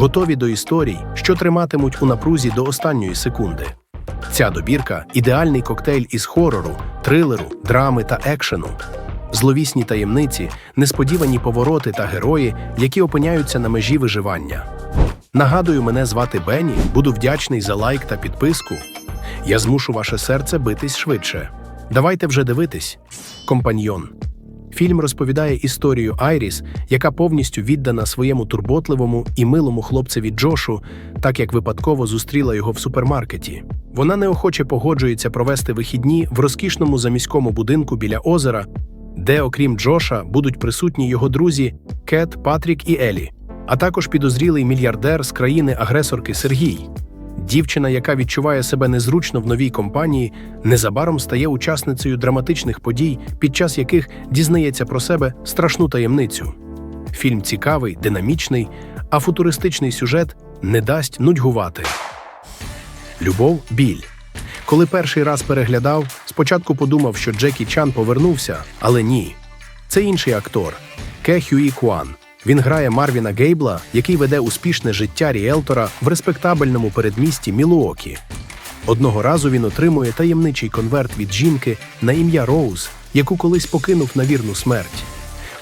готові до історій, що триматимуть у напрузі до останньої секунди. Ця добірка ідеальний коктейль із хорору, трилеру, драми та екшену. Зловісні таємниці, несподівані повороти та герої, які опиняються на межі виживання. Нагадую, мене звати Бенні, буду вдячний за лайк та підписку. Я змушу ваше серце битись швидше. Давайте вже дивитись. Компаньйон. Фільм розповідає історію Айріс, яка повністю віддана своєму турботливому і милому хлопцеві Джошу, так як випадково зустріла його в супермаркеті. Вона неохоче погоджується провести вихідні в розкішному заміському будинку біля озера, де, окрім Джоша, будуть присутні його друзі Кет, Патрік і Елі, а також підозрілий мільярдер з країни-агресорки Сергій. Дівчина, яка відчуває себе незручно в новій компанії, незабаром стає учасницею драматичних подій, під час яких дізнається про себе страшну таємницю. Фільм цікавий, динамічний, а футуристичний сюжет не дасть нудьгувати. Любов біль. Коли перший раз переглядав, спочатку подумав, що Джекі Чан повернувся, але ні. Це інший актор Ке Хюї Куан. Він грає Марвіна Гейбла, який веде успішне життя ріелтора в респектабельному передмісті Мілуокі. Одного разу він отримує таємничий конверт від жінки на ім'я Роуз, яку колись покинув на вірну смерть.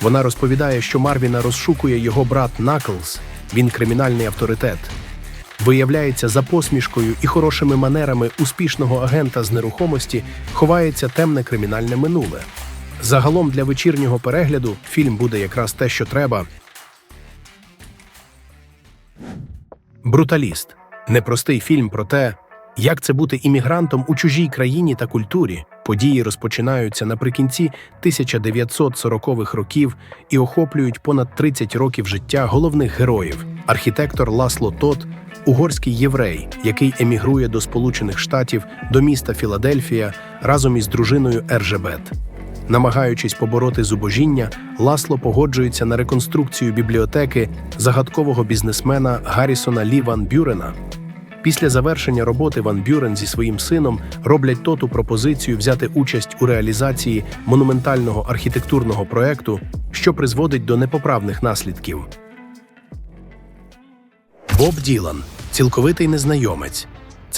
Вона розповідає, що Марвіна розшукує його брат Наклз, він кримінальний авторитет. Виявляється, за посмішкою і хорошими манерами успішного агента з нерухомості ховається темне кримінальне минуле. Загалом для вечірнього перегляду фільм буде якраз те, що треба. Бруталіст непростий фільм про те, як це бути іммігрантом у чужій країні та культурі. Події розпочинаються наприкінці 1940-х років і охоплюють понад 30 років життя головних героїв. Архітектор Ласло Тот, угорський єврей, який емігрує до Сполучених Штатів до міста Філадельфія разом із дружиною Ержебет. Намагаючись побороти зубожіння, Ласло погоджується на реконструкцію бібліотеки загадкового бізнесмена Гаррісона Лі Ван Бюрена. Після завершення роботи Ван Бюрен зі своїм сином роблять тоту пропозицію взяти участь у реалізації монументального архітектурного проекту, що призводить до непоправних наслідків. Боб Ділан цілковитий незнайомець.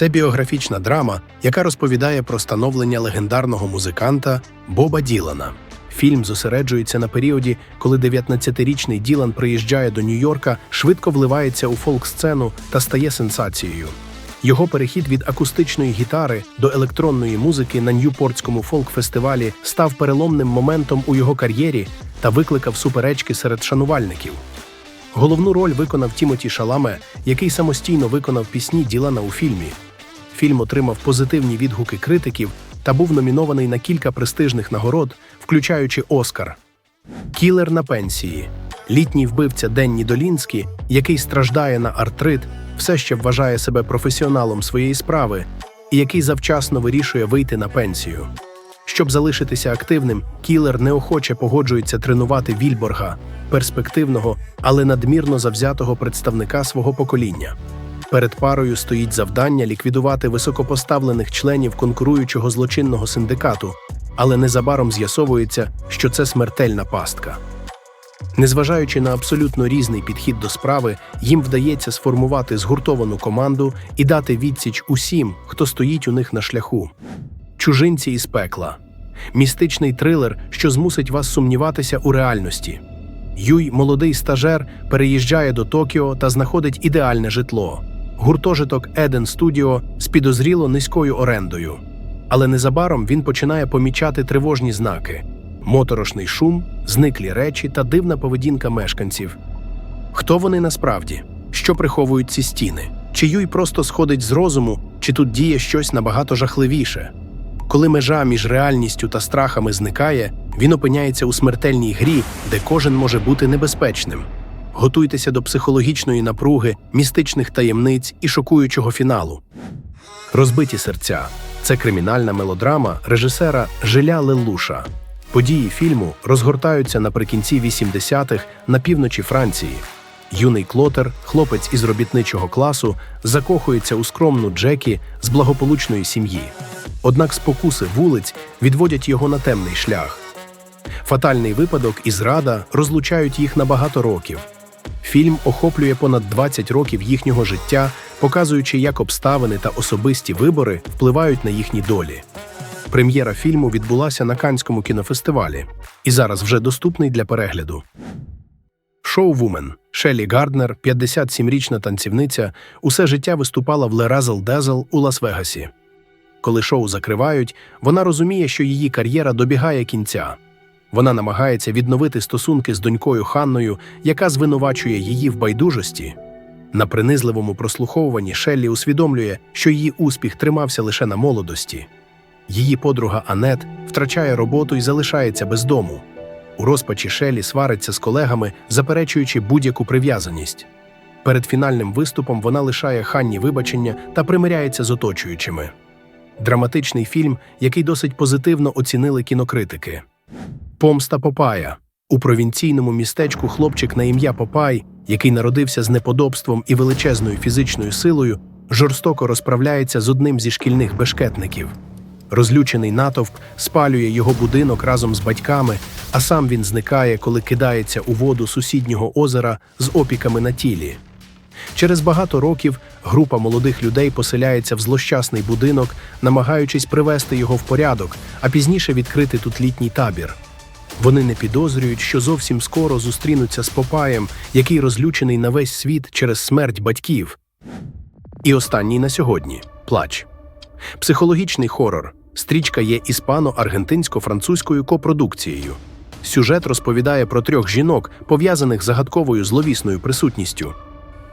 Це біографічна драма, яка розповідає про становлення легендарного музиканта Боба Ділана. Фільм зосереджується на періоді, коли 19-річний Ділан приїжджає до Нью-Йорка, швидко вливається у фолк-сцену та стає сенсацією. Його перехід від акустичної гітари до електронної музики на Ньюпортському фолк-фестивалі став переломним моментом у його кар'єрі та викликав суперечки серед шанувальників. Головну роль виконав Тімоті Шаламе, який самостійно виконав пісні Ділана у фільмі. Фільм отримав позитивні відгуки критиків та був номінований на кілька престижних нагород, включаючи Оскар. Кілер на пенсії. Літній вбивця Денні Долінський, який страждає на артрит, все ще вважає себе професіоналом своєї справи і який завчасно вирішує вийти на пенсію. Щоб залишитися активним, кілер неохоче погоджується тренувати Вільборга, перспективного, але надмірно завзятого представника свого покоління. Перед парою стоїть завдання ліквідувати високопоставлених членів конкуруючого злочинного синдикату, але незабаром з'ясовується, що це смертельна пастка. Незважаючи на абсолютно різний підхід до справи, їм вдається сформувати згуртовану команду і дати відсіч усім, хто стоїть у них на шляху. Чужинці із пекла містичний трилер, що змусить вас сумніватися у реальності. Юй, молодий стажер, переїжджає до Токіо та знаходить ідеальне житло. Гуртожиток Еден Студіо з підозріло низькою орендою. Але незабаром він починає помічати тривожні знаки: моторошний шум, зниклі речі та дивна поведінка мешканців. Хто вони насправді? Що приховують ці стіни? Чи Юй просто сходить з розуму, чи тут діє щось набагато жахливіше? Коли межа між реальністю та страхами зникає, він опиняється у смертельній грі, де кожен може бути небезпечним. Готуйтеся до психологічної напруги, містичних таємниць і шокуючого фіналу. Розбиті серця це кримінальна мелодрама режисера Жиля Лелуша. Події фільму розгортаються наприкінці 80-х на півночі Франції. Юний клотер, хлопець із робітничого класу, закохується у скромну Джекі з благополучної сім'ї. Однак спокуси вулиць відводять його на темний шлях. Фатальний випадок і зрада розлучають їх на багато років. Фільм охоплює понад 20 років їхнього життя, показуючи, як обставини та особисті вибори впливають на їхні долі. Прем'єра фільму відбулася на Канському кінофестивалі і зараз вже доступний для перегляду. Шоу-вумен Шелі Гарднер, 57-річна танцівниця, усе життя виступала в Razzle Dazzle у Лас-Вегасі. Коли шоу закривають, вона розуміє, що її кар'єра добігає кінця. Вона намагається відновити стосунки з донькою Ханною, яка звинувачує її в байдужості. На принизливому прослуховуванні Шеллі усвідомлює, що її успіх тримався лише на молодості. Її подруга Анет втрачає роботу і залишається без дому. У розпачі Шелі свариться з колегами, заперечуючи будь-яку прив'язаність. Перед фінальним виступом вона лишає Ханні вибачення та примиряється з оточуючими. Драматичний фільм, який досить позитивно оцінили кінокритики. Помста Попая у провінційному містечку хлопчик на ім'я Попай, який народився з неподобством і величезною фізичною силою, жорстоко розправляється з одним зі шкільних бешкетників. Розлючений натовп спалює його будинок разом з батьками, а сам він зникає, коли кидається у воду сусіднього озера з опіками на тілі. Через багато років група молодих людей поселяється в злощасний будинок, намагаючись привести його в порядок, а пізніше відкрити тут літній табір. Вони не підозрюють, що зовсім скоро зустрінуться з Попаєм, який розлючений на весь світ через смерть батьків. І останній на сьогодні плач. Психологічний хорор. Стрічка є іспано-аргентинсько-французькою копродукцією. Сюжет розповідає про трьох жінок, пов'язаних загадковою зловісною присутністю.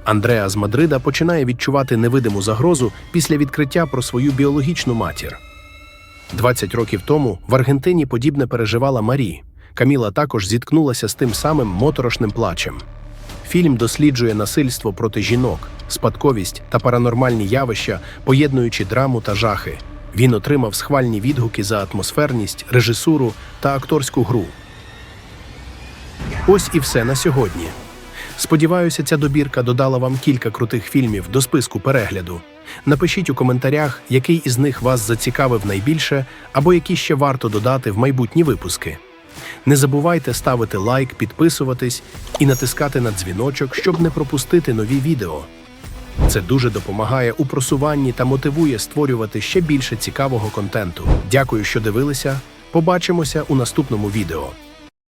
Андреа з Мадрида починає відчувати невидиму загрозу після відкриття про свою біологічну матір. 20 років тому в Аргентині подібне переживала Марі. Каміла також зіткнулася з тим самим моторошним плачем. Фільм досліджує насильство проти жінок, спадковість та паранормальні явища, поєднуючи драму та жахи. Він отримав схвальні відгуки за атмосферність, режисуру та акторську гру. Ось і все на сьогодні. Сподіваюся, ця добірка додала вам кілька крутих фільмів до списку перегляду. Напишіть у коментарях, який із них вас зацікавив найбільше, або які ще варто додати в майбутні випуски. Не забувайте ставити лайк, підписуватись і натискати на дзвіночок, щоб не пропустити нові відео. Це дуже допомагає у просуванні та мотивує створювати ще більше цікавого контенту. Дякую, що дивилися. Побачимося у наступному відео.